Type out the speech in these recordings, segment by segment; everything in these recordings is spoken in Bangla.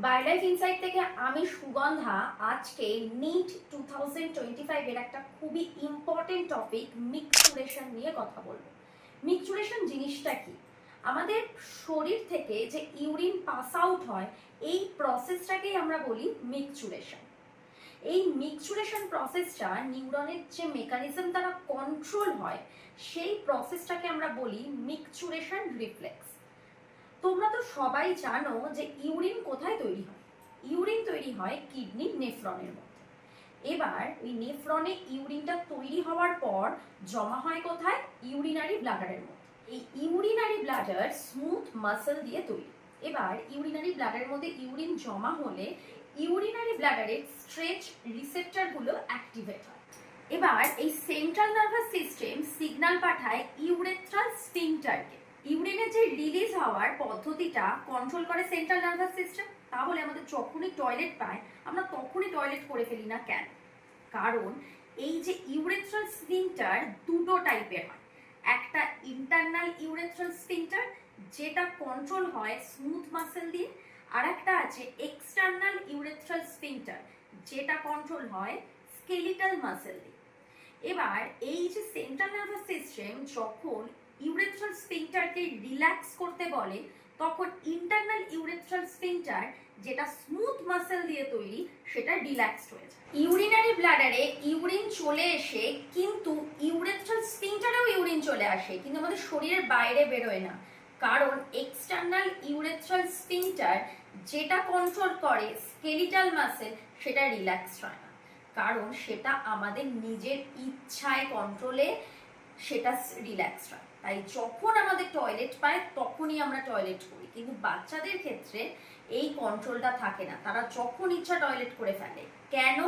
বায়োলাইফ ইনসাইট থেকে আমি সুগন্ধা, আজকে নিট টু থাউজেন্ড টোয়েন্টি ফাইভের একটা খুবই ইম্পর্টেন্ট টপিক মিক্সচুরেশন নিয়ে কথা বলব। মিক্সচুরেশন জিনিসটা কি? আমাদের শরীর থেকে যে ইউরিন পাস আউট হয়, এই প্রসেসটাকেই আমরা বলি মিক্সচুরেশন এই মিক্সচুরেশন প্রসেসটা নিউরনের যে মেকানিজম দ্বারা কন্ট্রোল হয়, সেই প্রসেসটাকে আমরা বলি মিক্সচুরেশন রিফ্লেক্স তোমরা তো সবাই জানো যে ইউরিন কোথায় তৈরি হয়? ইউরিন তৈরি হয় কিডনি নেফ্রনের মধ্যে। এবার ওই নেফ্রনে ইউরিনটা তৈরি হওয়ার পর জমা হয় কোথায়? ইউরিনারি ব্লাডারের মধ্যে। এই ইউরিনারি ব্লাডার স্মুথ মাসল দিয়ে তৈরি। এবার ইউরিনারি ব্লাডারের মধ্যে ইউরিন জমা হলে ইউরিনারি ব্লাডারের স্ট্রেচ রিসেপ্টরগুলো অ্যাক্টিভেট হয়। এবার এই সেন্ট্রাল নার্ভাস সিস্টেম সিগন্যাল পাঠায় ইউরেথ্রাল স্ফিংটারকে ইউরিনের যে রিলিজ হওয়ার পদ্ধতিটা কন্ট্রোল করে সেন্ট্রাল নার্ভাস সিস্টেম তাহলে আমাদের যখনই টয়লেট পায়, আমরা তখনই টয়লেট করে ফেলি না কেন? কারণ এই যে ইউরেথ্রাল স্ফিংটার দুটো টাইপের হয়। একটা ইন্টারনাল ইউরেথ্রাল স্ফিংটার যেটা কন্ট্রোল হয় স্মুথ মাসেল দিয়ে, আর একটা আছে এক্সটার্নাল ইউরেথ্রাল স্ফিংটার যেটা কন্ট্রোল হয় স্কেলিটাল মাসেল দিয়ে। এবার এই যে সেন্ট্রাল নার্ভাস সিস্টেম যখন ইউরেথ্রাল স্ফিংটারকে রিল্যাক্স করতে বলে, তখন ইন্টারনাল ইউরেথ্রাল স্ফিংটার যেটা স্মুথ মাসেল দিয়ে তৈরি, সেটা রিল্যাক্সড হয়ে যায়। ইউরিনারি ব্লাডারে ইউরিন চলে এসে কিন্তু ইউরেথ্রাল স্ফিংটারেও ইউরিন চলে আসে, কিন্তু আমাদের শরীরের বাইরে বেরোয় না। কারণ এক্সটার্নাল ইউরেথ্রাল স্ফিংটার যেটা কন্ট্রোল করে স্কেলিটাল মাসেল সেটা রিল্যাক্স হয় না। কারণ সেটা আমাদের নিজের ইচ্ছায় কন্ট্রোলে সেটা রিল্যাক্স হয়। তাই যখন আমাদের টয়লেট পায়, তখনই আমরা টয়লেট করি। কিন্তু বাচ্চাদের ক্ষেত্রে এই কন্ট্রোলটা থাকে না। তারা যখন ইচ্ছা টয়লেট করে ফেলে। কেন?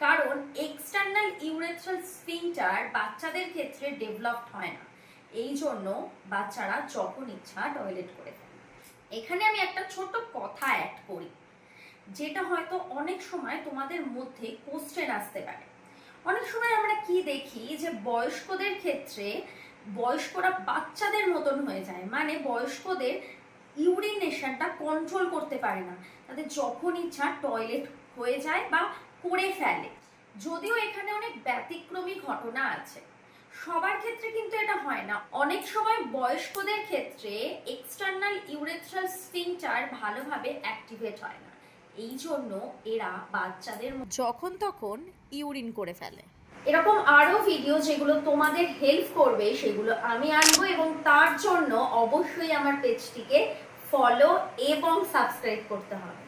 কারণ এক্সটার্নাল ইউরেথ্রাল স্ফিংটার বাচ্চাদের ক্ষেত্রে ডেভেলপড হয় না। এই জন্য বাচ্চারা যখন ইচ্ছা টয়লেট করে ফেলে। এখানে আমি একটা ছোট কথা অ্যাড করি। যেটা হয়তো অনেক সময় তোমাদের মধ্যে কোশ্চেন আসতে পারে। অনেক সময় আমরা কি দেখি যে বয়স্কদের ক্ষেত্রে বয়স্করা বাচ্চাদের মতন হয়ে যায়। মানে বয়স্কদের ইউরিনেশনটা কন্ট্রোল করতে পারে না। তাদের যখন ইচ্ছা টয়লেট হয়ে যায় বা করে ফেলে। যদিও এখানে অনেক ব্যতিক্রমী ঘটনা আছে। সবার ক্ষেত্রে কিন্তু এটা হয় না। অনেক সময় বয়স্কদের ক্ষেত্রে এক্সটার্নাল ইউরেথ্রাল স্ফিংটার ভালোভাবে অ্যাক্টিভেট হয় না। এই জন্য এরা বাচ্চাদের যখন তখন ইউরিন করে ফেলে। এরকম আরও ভিডিও যেগুলো তোমাদের হেল্প করবে সেগুলো আমি আনব এবং তার জন্য অবশ্যই আমার পেজটিকে ফলো এবং সাবস্ক্রাইব করতে হবে।